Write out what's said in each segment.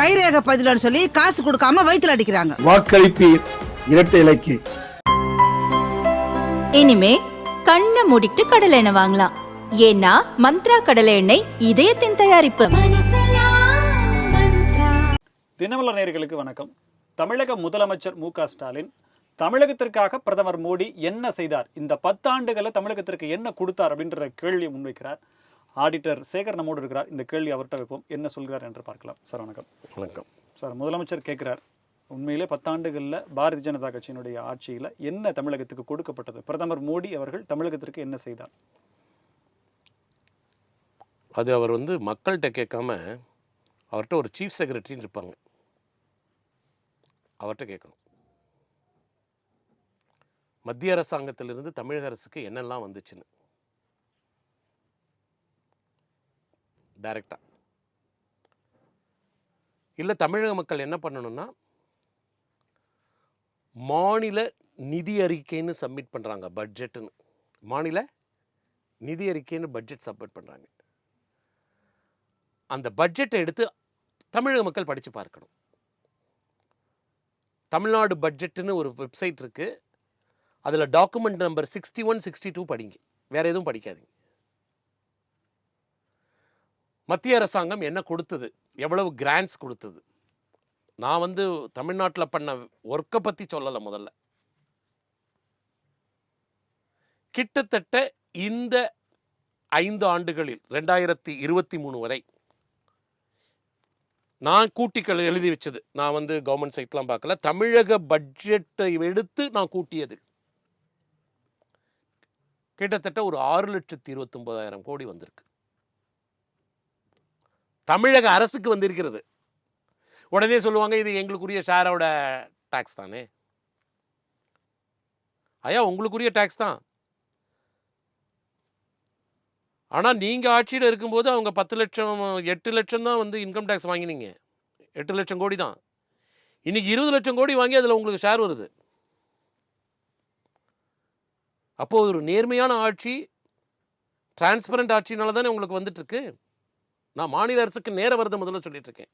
கைரேக பதிலன்னு சொல்லி காசு கொடுக்காம வயித்துல அடிக்கிறாங்க. வாக்களிப்பீர். இரட்டை இலைக்கு. இனிமே கண்ணை மூடிட்டு கடலை எண்ணெய் வாங்கலாம். ஏன்னா மந்த்ரா கடலை எண்ணெய் இதயத்தின் தயாரிப்பு. தினமலர் நேயர்களுக்கு வணக்கம். தமிழக முதலமைச்சர் மு க ஸ்டாலின் தமிழகத்திற்காக பிரதமர் மோடி என்ன செய்தார்? இந்த பத்தாண்டுகளை தமிழகத்திற்கு என்ன கொடுத்தார் அப்படின்ற கேள்வியை முன்வைக்கிறார். ஆடிட்டர் சேகர் நம்மோடு இருக்கிறார். இந்த கேள்வி அவர்கிட்ட வைப்போம். என்ன சொல்கிறார் என்று பார்க்கலாம். சார் வணக்கம். வணக்கம். சார் முதலமைச்சர் கேட்கிறார் உண்மையிலே பத்தாண்டுகளில் பாரதிய ஜனதா கட்சியினுடைய ஆட்சியில் என்ன தமிழகத்துக்கு கொடுக்கப்பட்டது? பிரதமர் மோடி அவர்கள் தமிழகத்திற்கு என்ன செய்தார்? அது அவர் வந்து மக்கள்கிட்ட கேட்காம அவர்கிட்ட ஒரு சீஃப் செக்ரட்டரின்னு இருப்பாங்க. அவர்கிட்ட கேட்கணும். மத்திய அரசாங்கத்திலிருந்து தமிழக அரசுக்கு என்னெல்லாம் வந்துச்சுன்னு. டைரக்டா இல்லை தமிழக மக்கள் என்ன பண்ணணும்னா மாநில நிதி அறிக்கைன்னு சப்மிட் பண்ணுறாங்க பட்ஜெட்டுன்னு மாநில நிதி அறிக்கைன்னு பட்ஜெட் சப்மிட் பண்ணுறாங்க அந்த பட்ஜெட்டை எடுத்து தமிழக மக்கள் படித்து பார்க்கணும். தமிழ்நாடு பட்ஜெட்டுன்னு ஒரு வெப்சைட் இருக்குது அதில் document number sixty one sixty two படிங்க. வேறு எதுவும் படிக்காதீங்க. மத்திய அரசாங்கம் என்ன கொடுத்தது? எவ்வளவு கிராண்ட்ஸ் கொடுத்தது? நான் வந்து தமிழ்நாட்டில் பண்ண ஒர்க்கை பற்றி சொல்லலை முதல்ல. கிட்டத்தட்ட இந்த ஐந்து ஆண்டுகளில் ரெண்டாயிரத்தி இருபத்தி மூணு வரை நான் கூட்டிகள் எழுதி வச்சது. நான் வந்து கவர்மெண்ட் சைட்லாம் பார்க்கல. தமிழக பட்ஜெட்டை எடுத்து நான் கூட்டியது. கிட்டத்தட்ட ஒரு ஆறு லட்சத்தி இருபத்தொன்பதாயிரம் கோடி வந்திருக்கு. தமிழக அரசுக்கு வந்திருக்கிறது. உடனே சொல்லுவாங்க இது எங்களுக்குரிய ஷேரோட டாக்ஸ் தானே. ஐயா உங்களுக்குரிய டாக்ஸ் தான். ஆனால் நீங்கள் ஆட்சியில் இருக்கும்போது அவங்க பத்து லட்சம் எட்டு லட்சம் தான் வந்து இன்கம் டேக்ஸ் வாங்கினீங்க. எட்டு லட்சம் கோடி தான். இன்றைக்கி இருபது லட்சம் கோடி வாங்கி அதில் உங்களுக்கு ஷேர் வருது. அப்போது ஒரு நேர்மையான ஆட்சி டிரான்ஸ்பரண்ட் ஆட்சினால தானே உங்களுக்கு வந்துட்டுருக்கு நான் மாநில அரசுக்கு நேர வருது முதல்ல சொல்லிட்டு இருக்கேன்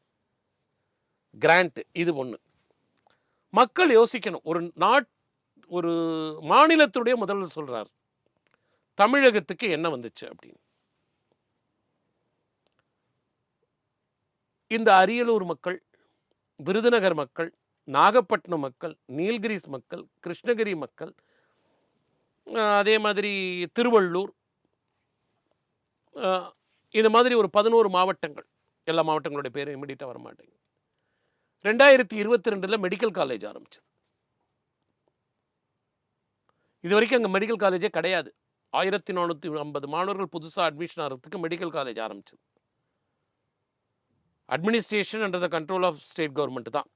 கிராண்ட் இது ஒன்று மக்கள் யோசிக்கணும். ஒரு நாட் ஒரு மாநிலத்துடைய முதல்வர் சொல்றார் தமிழகத்துக்கு என்ன வந்துச்சு? அப்படின்னு. இந்த அரியலூர் மக்கள் விருதுநகர் மக்கள் நாகப்பட்டினம் மக்கள் நீல்கிரிஸ் மக்கள் கிருஷ்ணகிரி மக்கள் அதே மாதிரி திருவள்ளூர் இந்த மாதிரி ஒரு பதினோரு மாவட்டங்கள். எல்லா மாவட்டங்களுடைய பேரும் இமிடியட்டாக வரமாட்டேங்க ரெண்டாயிரத்தி இருபத்தி ரெண்டில் மெடிக்கல் காலேஜ் ஆரம்பிச்சது. இது வரைக்கும் அங்கே மெடிக்கல் காலேஜே கிடையாது. ஆயிரத்தி நானூற்றி ஐம்பது மாணவர்கள் புதுசாக அட்மிஷன் ஆகிறதுக்கு மெடிக்கல் காலேஜ் ஆரம்பிச்சது. Administration under the control of state government தான்.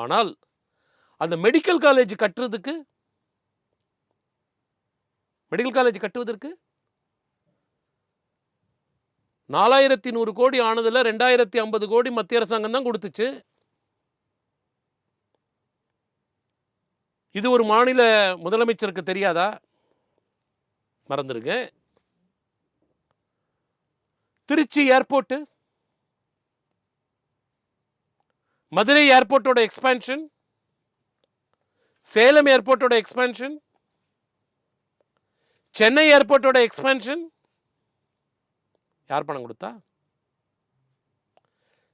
ஆனால் அந்த மெடிக்கல் காலேஜ் கட்டுறதுக்கு மெடிக்கல் காலேஜ் கட்டுவதற்கு நாலாயிரத்தி நூறு கோடி ஆனதில் ரெண்டாயிரத்தி ஐம்பது கோடி மத்திய அரசாங்கம் தான் கொடுத்துச்சு. இது ஒரு மாநில முதலமைச்சருக்கு தெரியாதா? மறந்துருங்க திருச்சி ஏர்போர்ட்டு. மதுரை ஏர்போர்ட்டோட எக்ஸ்பான்ஷன். சேலம் ஏர்போர்ட்டோட எக்ஸ்பான்ஷன். சென்னை ஏர்போர்ட்டோட எக்ஸ்பான்ஷன். யார் பணம் கொடுத்தா?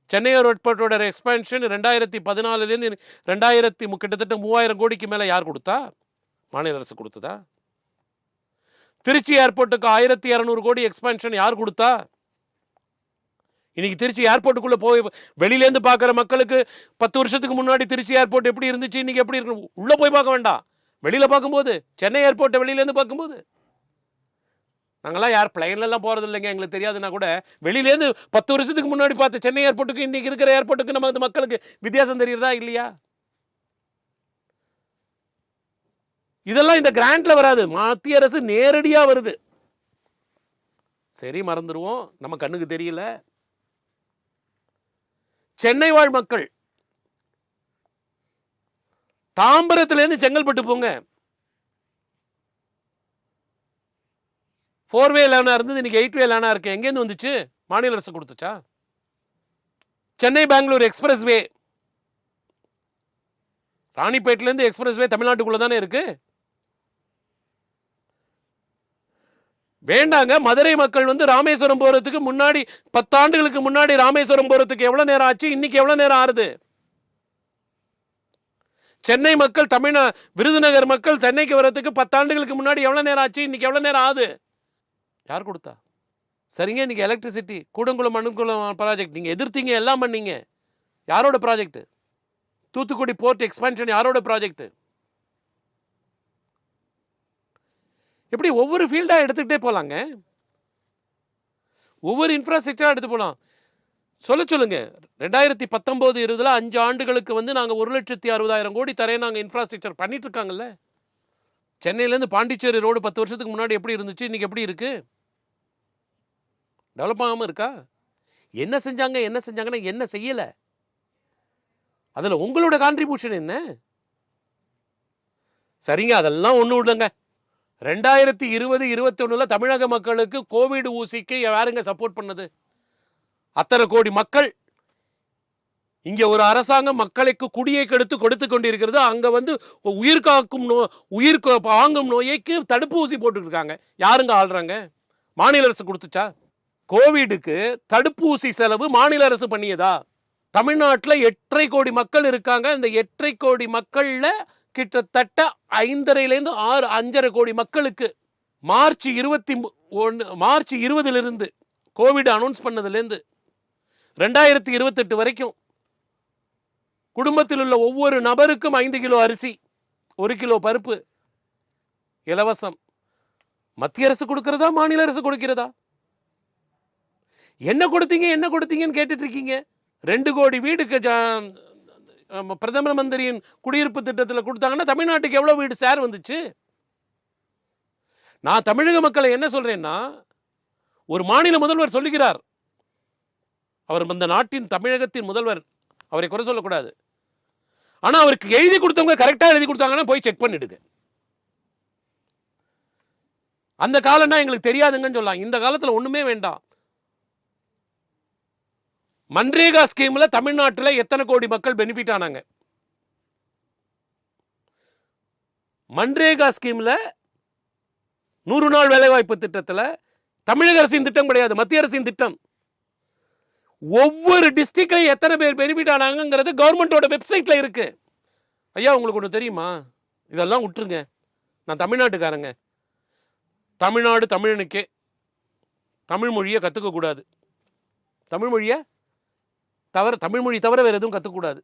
சென்னை ஏர்போர்ட்டோட எக்ஸ்பான்ஷன் ரெண்டாயிரத்தி பதினாலுலேருந்து ரெண்டாயிரத்தி கிட்டத்தட்ட மூவாயிரம் கோடிக்கு மேலே யார் கொடுத்தா? மாநில அரசு கொடுத்ததா? திருச்சி ஏர்போர்ட்டுக்கு ஆயிரத்தி இரநூறு கோடி எக்ஸ்பான்ஷன் யார் கொடுத்தா? இன்னைக்கு திருச்சி ஏர்போர்ட்டுக்குள்ளே போய் வெளியிலேருந்து பார்க்குற மக்களுக்கு பத்து வருஷத்துக்கு முன்னாடி திருச்சி ஏர்போர்ட் எப்படி இருந்துச்சு? இன்னைக்கு எப்படி இருக்கு? உள்ளே போய் பார்க்க வேண்டாம். வெளியில் பார்க்கும்போது சென்னை ஏர்போர்ட்டை வெளியிலேருந்து பார்க்கும்போது. நாங்கள்லாம் யார் பிளைன்லலாம் போகிறது இல்லைங்க எங்களுக்கு தெரியாதுன்னா கூட வெளியிலேருந்து பத்து வருஷத்துக்கு முன்னாடி பார்த்து சென்னை ஏர்போர்ட்டுக்கு இன்றைக்கி இருக்கிற ஏர்போர்ட்டுக்கு நம்ம வந்து மக்களுக்கு வித்தியாசம் தெரியுறதா இல்லையா? இதெல்லாம் இந்த கிராண்டில் வராது. மத்திய அரசு நேரடியாக வருது. சரி மறந்துடுவோம் நம்ம கண்ணுக்கு தெரியல. சென்னை வாழ் மக்கள் தாம்பரத்துலேருந்து செங்கல்பட்டு போங்க. ஃபோர் வே லேனாக இருந்தது இன்னைக்கு எயிட் வே லேனாக இருக்கு. எங்கேருந்து வந்துச்சு? மாநில அரசு கொடுத்துச்சா? சென்னை பெங்களூர் எக்ஸ்பிரஸ் வே ராணிப்பேட்டிலேருந்து எக்ஸ்பிரஸ் வே தமிழ்நாட்டுக்குள்ளே தானே இருக்கு? வேண்டாங்க. மதுரை மக்கள் வந்து ராமேஸ்வரம் போகிறதுக்கு முன்னாடி பத்தாண்டுகளுக்கு முன்னாடி ராமேஸ்வரம் போகிறதுக்கு எவ்வளோ நேரம் ஆச்சு? இன்னைக்கு எவ்வளோ நேரம் ஆறுது? சென்னை மக்கள் தமிழ்நா விருதுநகர் மக்கள் சென்னைக்கு வர்றதுக்கு பத்தாண்டுகளுக்கு முன்னாடி எவ்வளோ நேரம் ஆச்சு? இன்னைக்கு எவ்வளோ நேரம் ஆகுது? யார் கொடுத்தா? சரிங்க நீங்கள் எலக்ட்ரிசிட்டி கூடங்குளம் மண்ணுக்குளம் ப்ராஜெக்ட் நீங்கள் எதிர்த்தீங்க எல்லாம் பண்ணீங்க. யாரோட ப்ராஜெக்ட்டு தூத்துக்குடி போர்ட் எக்ஸ்பான்ஷன் யாரோட ப்ராஜெக்ட்டு எப்படி ஒவ்வொரு ஃபீல்டாக எடுத்துக்கிட்டே போகலாங்க ஒவ்வொரு இன்ஃப்ராஸ்ட்ரக்சராக எடுத்து போகலாம் சொல்ல சொல்லுங்க. ரெண்டாயிரத்தி பத்தொம்போது இருபதுல அஞ்சு ஆண்டுகளுக்கு வந்து நாங்கள் ஒரு லட்சத்தி அறுபதாயிரம் கோடி தரேன் நாங்கள் இன்ஃப்ராஸ்ட்ரக்சர் பண்ணிட்டு இருக்காங்கல்ல? சென்னையிலேருந்து பாண்டிச்சேரி ரோடு பத்து வருஷத்துக்கு முன்னாடி எப்படி இருந்துச்சு? இன்றைக்கி எப்படி இருக்குது டெவலப் ஆகாமல் இருக்கா? என்ன செஞ்சாங்க என்ன செஞ்சாங்கன்னா என்ன செய்யலை? அதில் உங்களோட கான்ட்ரிபியூஷன் என்ன? சரிங்க அதெல்லாம் ஒன்று விடுங்க. ரெண்டாயிரத்தி இருபது இருபத்தொன்னில் தமிழக மக்களுக்கு கோவிட் ஊசிக்கு யாருங்க சப்போர்ட் பண்ணது? அத்தனை கோடி மக்கள் இங்க ஒரு அரசாங்கம் மக்களுக்கு குடியை கெடுத்து கொடுத்து கொண்டிருக்கிறது. அங்க வந்து உயிர் காக்கும் நோ உயிர் வாங்கும் நோய்க்கு தடுப்பூசி போட்டுருக்காங்க இருக்காங்க. யாருங்க ஆள்றாங்க? மாநில அரசு கொடுத்துச்சா? கோவிடுக்கு தடுப்பூசி செலவு மாநில அரசு பண்ணியதா? தமிழ்நாட்டில் எட்டரை கோடி மக்கள் இருக்காங்க. இந்த எட்டரை கோடி மக்கள்ல கிட்டத்தட்ட ஐந்தரைலேருந்து ஆறு அஞ்சரை கோடி மக்களுக்கு மார்ச் இருபத்தி ஒன்று மார்ச் இருபதுலேருந்து கோவிட் அனௌன்ஸ் பண்ணதுலேருந்து ரெண்டாயிரத்தி இருபத்தெட்டு வரைக்கும் குடும்பத்தில் உள்ள ஒவ்வொரு நபருக்கும் ஐந்து கிலோ அரிசி ஒரு கிலோ பருப்பு இலவசம். மத்திய அரசு கொடுக்கிறதா மாநில அரசு கொடுக்கிறதா? என்ன கொடுத்தீங்க என்ன கொடுத்தீங்கன்னு கேட்டுட்டு இருக்கீங்க ரெண்டு கோடி வீடுக்கு ஜா- பிரதம மந்திரியின் குடியிருப்பு திட்டத்தில் கொடுத்தாங்கன்னா தமிழ்நாட்டுக்கு எவ்வளோ வீடு சார் வந்துச்சு? நான் தமிழக மக்களை என்ன சொல்றேன்னா ஒரு மாநில முதல்வர் சொல்லுகிறார். அவர் இந்த நாட்டின் தமிழகத்தின் முதல்வர். அவரை குறை சொல்லக்கூடாது. ஆனா அவருக்கு எழுதி கொடுத்தவங்க கரெக்டா எழுதி கொடுத்தாங்கன்னா போய் செக் பண்ணிடுங்க. அந்த காலம்னா எங்களுக்கு தெரியாதுங்கன்னு சொல்லலாம். இந்த காலத்துல ஒண்ணுமே வேண்டாம். மன்ரேகா ஸ்கீம்ல தமிழ்நாட்டில் எத்தனை கோடி மக்கள் பெனிஃபிட் ஆனாங்க? மன்ரேகா ஸ்கீம்ல நூறு நாள் வேலைவாய்ப்பு திட்டத்தில் தமிழக அரசின் திட்டம் கிடையாது மத்திய அரசின் திட்டம். ஒவ்வொரு டிஸ்ட்ரிக்ட்லையும் எத்தனை பேர் பெனிஃபிட் ஆனாங்கிறது கவர்மெண்ட்டோட வெப்சைட்டில் இருக்கு. ஐயா உங்களுக்கு ஒன்று தெரியுமா? இதெல்லாம் விட்டுருங்க. நான் தமிழ்நாட்டுக்காரங்க. தமிழ்நாடு தமிழனுக்கே. தமிழ் மொழியை கற்றுக்கக்கூடாது தமிழ் மொழியை தவிர தமிழ் மொழி தவிர வேறு எதுவும் கற்றுக்கூடாது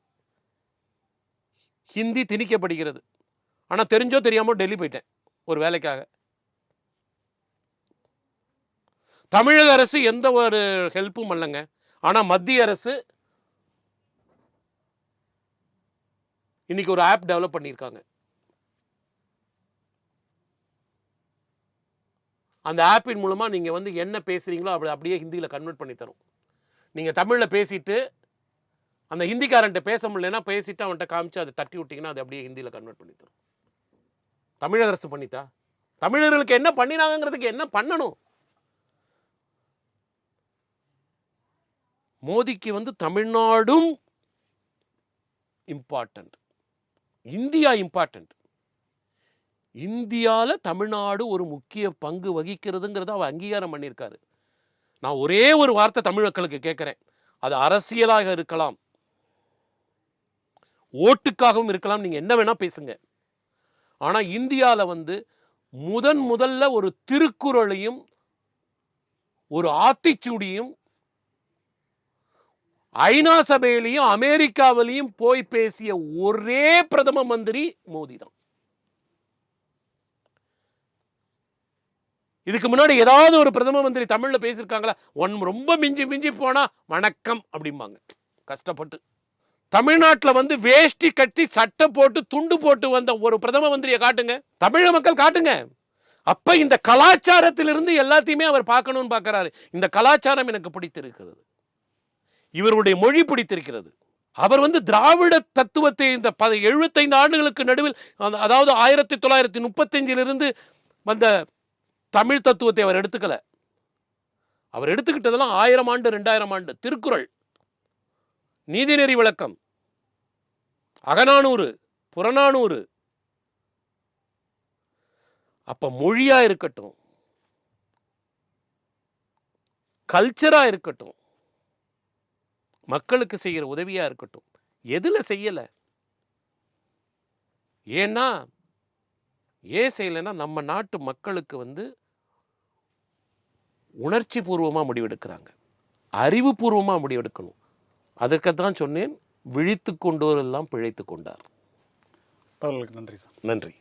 ஹிந்தி திணிக்கப்படுகிறது. ஆனால் தெரிஞ்சோ தெரியாமல் டெல்லி போயிட்டேன் ஒரு வேலைக்காக. தமிழக அரசு எந்த ஒரு ஹெல்ப்பும் பண்ணலங்க ஆனால் மத்திய அரசு இன்னைக்கு ஒரு ஆப் டெவலப் பண்ணியிருக்காங்க. அந்த ஆப்பின் மூலமாக நீங்கள் வந்து என்ன பேசுகிறீங்களோ அப்படி அப்படியே ஹிந்தியில் கன்வெர்ட் பண்ணி தரும். நீங்கள் தமிழில் பேசிட்டு அந்த ஹிந்திக்காரன்ட்ட பேச முடியலன்னா பேசிட்டு அவன்கிட்ட காமிச்சு அதை தட்டி விட்டிங்கன்னா அது அப்படியே ஹிந்தியில் கன்வெர்ட் பண்ணி தரும். தமிழக அரசு பண்ணித்தா தமிழர்களுக்கு என்ன பண்ணினாங்கிறதுக்கு என்ன பண்ணணும்? மோடிக்கு வந்து தமிழ்நாடும் இம்பார்ட்டன்ட் இந்தியா இம்பார்ட்டன்ட் இந்தியாவில் தமிழ்நாடு ஒரு முக்கிய பங்கு வகிக்கிறதுங்கிறத அவர் அங்கீகாரம் பண்ணியிருக்காரு. நான் ஒரே ஒரு வார்த்தை தமிழ் மக்களுக்கு கேட்குறேன். அது அரசியலாக இருக்கலாம். ஓட்டுக்காகவும் இருக்கலாம். நீங்கள் என்ன வேணால் பேசுங்க. ஆனால் இந்தியாவில் வந்து முதன் முதல்ல ஒரு திருக்குறளையும் ஒரு ஆத்திச்சூடியும் ஐநா சபையிலையும் அமெரிக்காவிலையும் போய் பேசிய ஒரே பிரதம மந்திரி மோடி தான் இதுக்கு முன்னாடி ஏதாவது ஒரு பிரதம மந்திரி தமிழ்ல பேசியிருக்காங்களா? ஒன் ரொம்ப மிஞ்சி மிஞ்சி போனா வணக்கம் அப்படிம்பாங்க. கஷ்டப்பட்டு. தமிழ்நாட்டில் வந்து வேஷ்டி கட்டி சட்டை போட்டு துண்டு போட்டு வந்த ஒரு பிரதம மந்திரியை காட்டுங்க. தமிழக மக்கள் காட்டுங்க. அப்ப இந்த கலாச்சாரத்திலிருந்து எல்லாத்தையுமே அவர் பார்க்கணும்னு பார்க்கறாரு. இந்த கலாச்சாரம் எனக்கு பிடித்திருக்கிறது. இவருடைய மொழி பிடித்திருக்கிறது. அவர் வந்து திராவிட தத்துவத்தை இந்த ப எழுபத்தைந்து ஆண்டுகளுக்கு நடுவில் அதாவது ஆயிரத்தி தொள்ளாயிரத்தி முப்பத்தஞ்சிலிருந்து வந்த தமிழ் தத்துவத்தை அவர் எடுத்துக்கல. அவர் எடுத்துக்கிட்டதெல்லாம் ஆயிரம் ஆண்டு ரெண்டாயிரம் ஆண்டு. திருக்குறள் நீதிநெறி விளக்கம் அகநானூறு புறநானூறு. அப்ப மொழியா இருக்கட்டும் கல்ச்சரா இருக்கட்டும் மக்களுக்கு செய்யற உதவியா இருக்கட்டும். எதுல செய்யல? ஏன்னா ஏன் செய்யலைன்னா நம்ம நாட்டு மக்களுக்கு வந்து உணர்ச்சி பூர்வமா முடிவெடுக்கிறாங்க. அறிவுபூர்வமா முடிவெடுக்கணும். அதற்குத்தான் சொன்னேன் விழித்து கொண்டோரெல்லாம் பிழைத்து கொண்டார். தகவலுக்கு நன்றி சார். நன்றி.